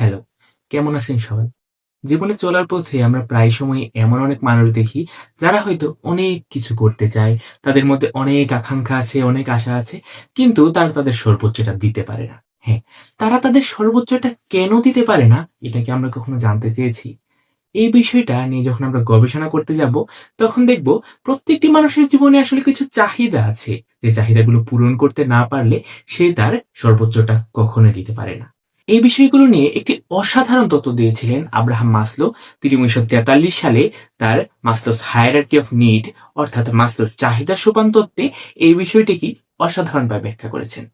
Hello, কেমন আছেন সবাই? জীবনে চলার পথে আমরা প্রায় সময় এমন অনেক মানুষ দেখি, যারা হয়তো অনেক কিছু করতে চায়, তাদের মধ্যে অনেক আকাঙ্ক্ষা আছে, অনেক আশা আছে, কিন্তু তারা তাদের সর্বোচ্চটা দিতে পারে না। হ্যাঁ তারা তাদের সর্বোচ্চটা কেন দিতে পারে না এটা কি আমরা কখনো জানতে চেয়েছি। এই বিষয়টা নিয়ে যখন আমরা গবেষণা করতে যাব, তখন দেখব প্রত্যেকটি মানুষের জীবনে আসলে কিছু চাহিদা আছে। যে চাহিদাগুলো পূরণ করতে না পারলে সে তার সর্বোচ্চটা কখনো দিতে পারে না। এই বিষয়গুলো নিয়ে একটি অসাধারণ তত্ত্ব দিয়েছিলেন আব্রাহাম মাসলো। তিনি উনিশশো তেতাল্লিশ সালে তার মাসলোস হায়ারার্কি অফ নিড অর্থাৎ মাসলোর চাহিদা সোপান তত্ত্বে এই বিষয়টিকে অসাধারণভাবে ব্যাখ্যা করেছেন।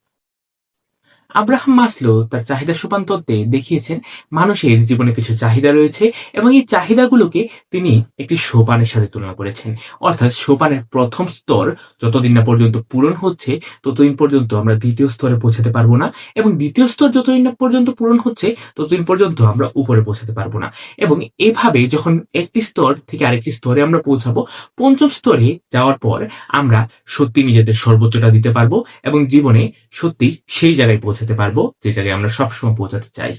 আব্রাহাম মাসলো তার চাহিদা সোপান তত্ত্বে দেখিয়েছেন মানুষের জীবনে কিছু চাহিদা রয়েছে এবং এই চাহিদাগুলোকে তিনি একটি সোপানের সাথে তুলনা করেছেন। অর্থাৎ সোপানের প্রথম স্তর যতদিন না পর্যন্ত পূরণ হচ্ছে, ততদিন পর্যন্ত আমরা দ্বিতীয় স্তরে পৌঁছাতে পারব না এবং দ্বিতীয় স্তর যতদিন না পর্যন্ত পূরণ হচ্ছে, ততদিন পর্যন্ত আমরা উপরে পৌঁছাতে পারব না। এবং এভাবে যখন একটি স্তর থেকে আরেকটি স্তরে আমরা পৌঁছাবো, পঞ্চম স্তরে যাওয়ার পর আমরা সত্যি নিজেদের সর্বোচ্চটা দিতে পারব এবং জীবনে সত্যি সেই জায়গায় পৌঁছাতে পারব যে জায়গায় আমরা সবসময় পৌঁছাতে চাই।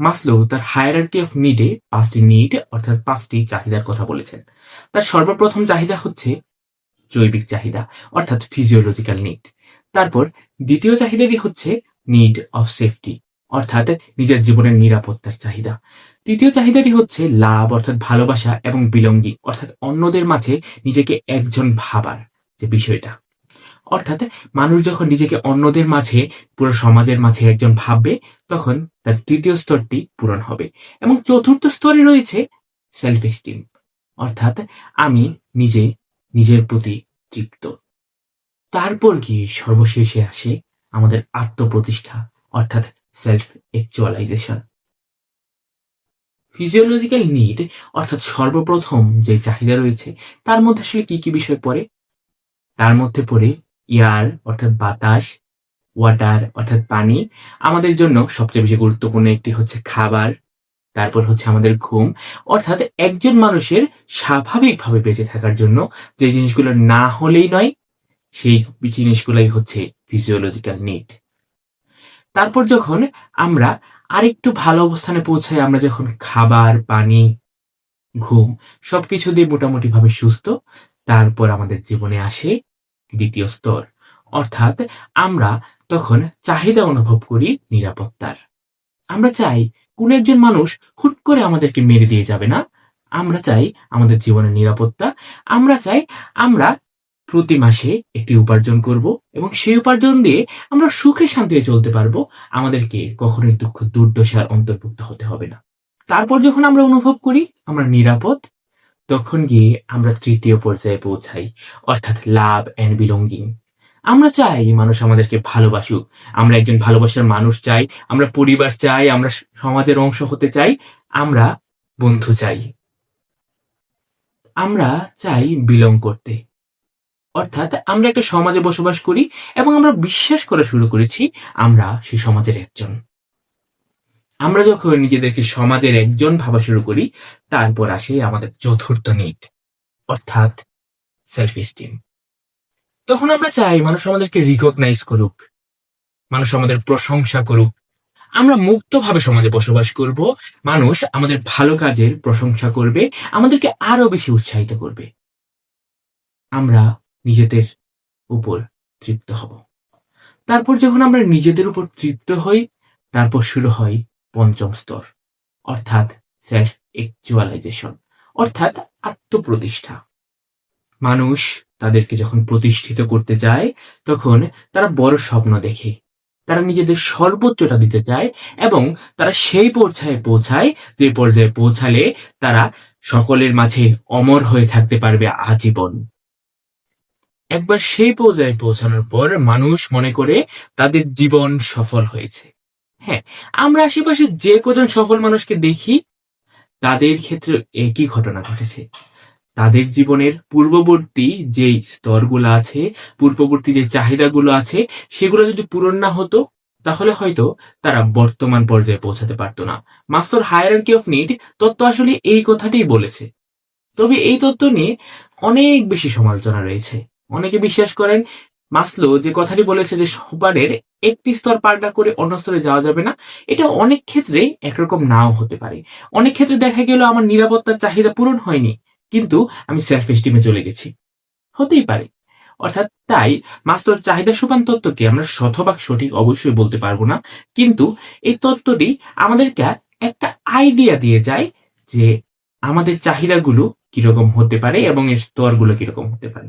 মাসলো তার হায়ারার্কি অফ নিডে পাঁচটি নিড অর্থাৎ পাঁচটি চাহিদার কথা বলেছেন। তার সর্বপ্রথম চাহিদা হচ্ছে জৈবিক চাহিদা, অর্থাৎ ফিজিওলজিক্যাল নিড তারপর দ্বিতীয় চাহিদাটি হচ্ছে নিড অফ সেফটি অর্থাৎ নিজের জীবনের নিরাপত্তার চাহিদা। তৃতীয় চাহিদাটি হচ্ছে লাভ, অর্থাৎ ভালোবাসা এবং বিলঙ্গি অর্থাৎ অন্যদের মাঝে নিজেকে একজন ভাবার যে বিষয়টা। অর্থাৎ মানুষ যখন নিজেকে অন্যদের মাঝে, পুরো সমাজের মাঝে একজন ভাববে, তখন তার তৃতীয় স্তরটি পূরণ হবে। এবং চতুর্থ স্তরে রয়েছে সেলফ এস্টিম অর্থাৎ আমি নিজে নিজের প্রতি তৃপ্ত। তারপর গিয়ে সর্বশেষে আসে আমাদের আত্মপ্রতিষ্ঠা, অর্থাৎ সেলফ একচুয়ালাইজেশন ফিজিওলজিক্যাল নিড অর্থাৎ সর্বপ্রথম যে চাহিদা রয়েছে, তার মধ্যে আসলে কি কি বিষয় পড়ে? তার মধ্যে পড়ে এয়ার অর্থাৎ বাতাস ওয়াটার অর্থাৎ পানি। আমাদের জন্য সবচেয়ে বেশি গুরুত্বপূর্ণ একটি হচ্ছে খাবার, তারপর হচ্ছে আমাদের ঘুম। অর্থাৎ একজন মানুষের স্বাভাবিকভাবে বেঁচে থাকার জন্য যে জিনিসগুলো না হলেই নয়, সেই জিনিসগুলোই হচ্ছে ফিজিওলজিক্যাল নিড তারপর যখন আমরা আরেকটু ভালো অবস্থানে পৌঁছাই, আমরা যখন খাবার, পানি, ঘুম সবকিছু দিয়ে মোটামুটি ভাবে সুস্থ, তারপর আমাদের জীবনে আসে দ্বিতীয় স্তর। অর্থাৎ আমরা তখন চাহিদা অনুভব করি নিরাপত্তার। আমরা চাই কোন একজন মানুষ হুট করে আমাদেরকে মেরে দিয়ে যাবে না। আমরা চাই আমাদের জীবনের নিরাপত্তা। আমরা চাই আমরা প্রতি মাসে একটি উপার্জন করব এবং সেই উপার্জন দিয়ে আমরা সুখে শান্তিতে চলতে পারব, আমাদেরকে কখনোই দুঃখ, দুর্দশার অন্তর্ভুক্ত হতে হবে না। তারপর যখন আমরা অনুভব করি আমরা নিরাপদ, তখন গিয়ে আমরা তৃতীয় পর্যায়ে পৌঁছাই, অর্থাৎ লাভ অ্যান্ড বিলঙ্গিং আমরা চাই মানুষ আমাদেরকে ভালোবাসুক, আমরা একজন ভালোবাসার মানুষ চাই, আমরা পরিবার চাই, আমরা সমাজের অংশ হতে চাই, আমরা বন্ধু চাই। আমরা চাই বিলং করতে। অর্থাৎ আমরা একটা সমাজে বসবাস করি এবং আমরা বিশ্বাস করা শুরু করেছি আমরা সেই সমাজের একজন। আমরা যখন নিজেদেরকে সমাজের একজন ভাবা শুরু করি, তারপর আসে আমাদের চতুর্থ নিট অর্থাৎ সেলফ এস্টিম তখন আমরা চাই মানুষ আমাদেরকে রিকগনাইজ করুক, মানুষ আমাদের প্রশংসা করুক। আমরা মুক্তভাবে সমাজে বসবাস করব, মানুষ আমাদের ভালো কাজের প্রশংসা করবে, আমাদেরকে আরও বেশি উৎসাহিত করবে। আমরা নিজেদের উপর তৃপ্ত হব। তারপর যখন আমরা নিজেদের উপর তৃপ্ত হই, তারপর শুরু হয় পঞ্চম স্তর, অর্থাৎ সেলফ একচুয়ালাইজেশন অর্থাৎ আত্মপ্রতিষ্ঠা। মানুষ তাদেরকে যখন প্রতিষ্ঠিত করতে যায় তখন তারা বড় স্বপ্ন দেখে। তারা নিজেদের সর্বোচ্চটা দিতে চায় এবং তারা সেই পর্যায়ে পৌঁছায়, যে পর্যায়ে পৌঁছালে তারা সকলের মাঝে অমর হয়ে থাকতে পারবে আজীবন। একবার সেই পর্যায়ে পৌঁছানোর পর মানুষ মনে করে তাদের জীবন সফল হয়েছে। হ্যাঁ আমরা আশেপাশে যে কজন সফল মানুষকে দেখি, তাদের ক্ষেত্রে একই ঘটনা ঘটেছে। তাদের জীবনের পূর্ববর্তী যে স্তরগুলো আছে, পূর্ববর্তী যে চাহিদাগুলো আছে, সেগুলো যদি পূরণ না হতো, তাহলে হয়তো তারা বর্তমান পর্যায়ে পৌঁছাতে পারতো না। মাস্টার হায়ারার্কি অফ নিড তত্ত্ব আসলে এই কথাটাই বলেছে। তবে এই তত্ত্ব নিয়ে অনেক বেশি সমালোচনা রয়েছে। অনেকে বিশ্বাস করেন, মাসলো যে কথাটি বলেছে যে সবারের একটি স্তর পাল্টা করে অন্য স্তরে যাওয়া যাবে না, এটা অনেক ক্ষেত্রে একরকম নাও হতে পারে। অনেক ক্ষেত্রে দেখা গেল আমার নিরাপত্তার চাহিদা পূরণ হয়নি, কিন্তু আমি সেলফ এস্টিমে চলে গেছি। হতেই পারে। অর্থাৎ তাই মাস্তর চাহিদা সোপান তত্ত্বকে আমরা শতভাগ সঠিক অবশ্যই বলতে পারব না, কিন্তু এই তত্ত্বটি আমাদেরকে একটা আইডিয়া দিয়ে যায় যে আমাদের চাহিদাগুলো কীরকম হতে পারে এবং এর স্তরগুলো কীরকম হতে পারে।